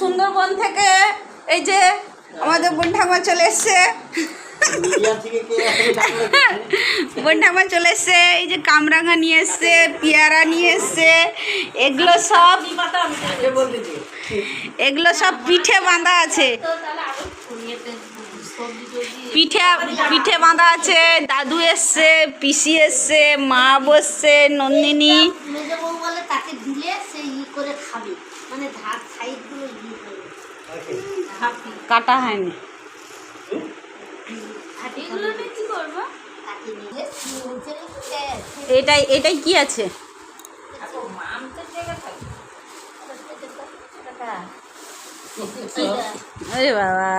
সুন্দরবন থেকে এই যে আমাদের বোন ঠাকুমা চলে এসছে। বোন ঠাকুমা চলে এসছে, এই যে কামরাঙা নিয়ে এসছে, পেয়ারা নিয়ে এসছে, এগুলো সব এগুলো সব পিঠে বাঁধা আছে। পিঠে পিঠে বাঁধা আছে, দাদু এসছে, পিসি এসছে, মা বসছে, নন্দিনী। করে খাবে। মানে ধার সাইডগুলো ই করে কাটা হয়নি। এগুলো কি করব? এটাই এটাই কি আছে? আরে বাবা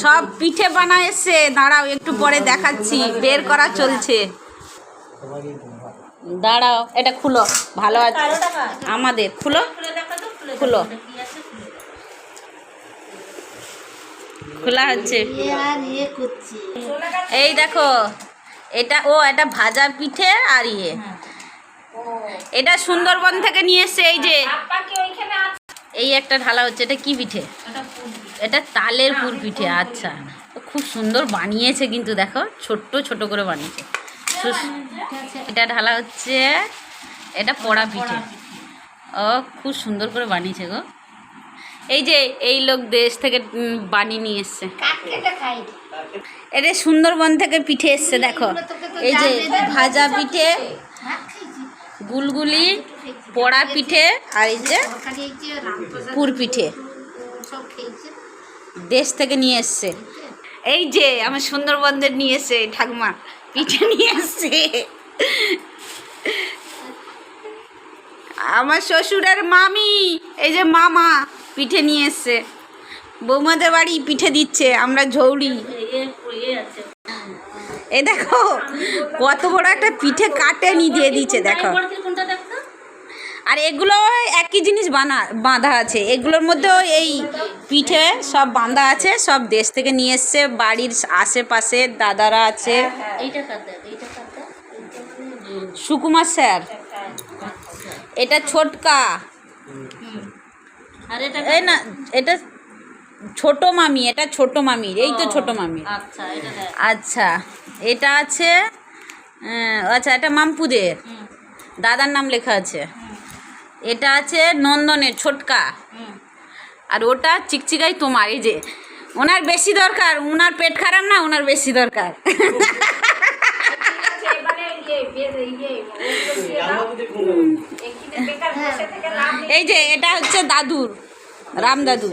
সব পিঠে বানা এসছে দাঁড়াও একটু পরে দেখাচ্ছি। বের করা চলছে। দাঁড়াও এটা খুলো। ভালো আছে। আমাদের খুলো। খুলো খোলা হচ্ছে। এই দেখো এটা ও এটা ভাজা পিঠে আর ইয়ে। এটা সুন্দরবন থেকে নিয়ে এসছে এই যে। এই একটা ঢালা হচ্ছে এটা কি পিঠে? এটা তালের পুর পিঠে আচ্ছা। ও খুব সুন্দর বানিয়েছে কিন্তু দেখো ছোট্ট ছোট করে বানিয়েছে। এটা ঢালা হচ্ছে এটা পোড়া পিঠে। ও খুব সুন্দর করে বানিয়েছে গো। এই যে এই লোক দেশ থেকে বানিয়ে নিয়ে এসছে। এটা সুন্দরবন থেকে পিঠে এসছে দেখো। এই যে ভাজা পিঠে গুলগুলি পোড়া পিঠে আর এই যে পুর পিঠে। দেশ থেকে নিয়ে এসছে। এই যে আমার সুন্দরবনদের নিয়ে এসছে ঠাকুমা। পিঠে নিয়ে এসছে আমার শ্বশুরের মামি, এই যে মামা পিঠে নিয়ে এসছে বৌমাদের বাড়ি পিঠে দিচ্ছে, আমরা ঝৌড়ি। এ দেখো, কত বড় একটা পিঠে কাটে নি দিয়ে দিচ্ছে, দেখো। আর এগুলো একই জিনিস বানা বাঁধা আছে। এগুলোর মধ্যেও এই পিঠে সব বাঁধা আছে সব দেশ থেকে নিয়ে এসছে বাড়ির আশেপাশে দাদারা আছে। সুকুমার স্যার। এটা ছোটকা। আর এটা এই না এটা ছোট মামি এটা ছোট মামির এই তো ছোট মামি আচ্ছা আচ্ছা এটা আছে আচ্ছা এটা মামপুদের। দাদার নাম লেখা আছে। এটা আছে নন্দনের ছোটকা। আর ওটা চিকচিকাই তোমার, এই যে ওনার বেশি দরকার ওনার পেট খারাপ না ওনার বেশি দরকার। এই যে এটা হচ্ছে দাদুর রাম দাদু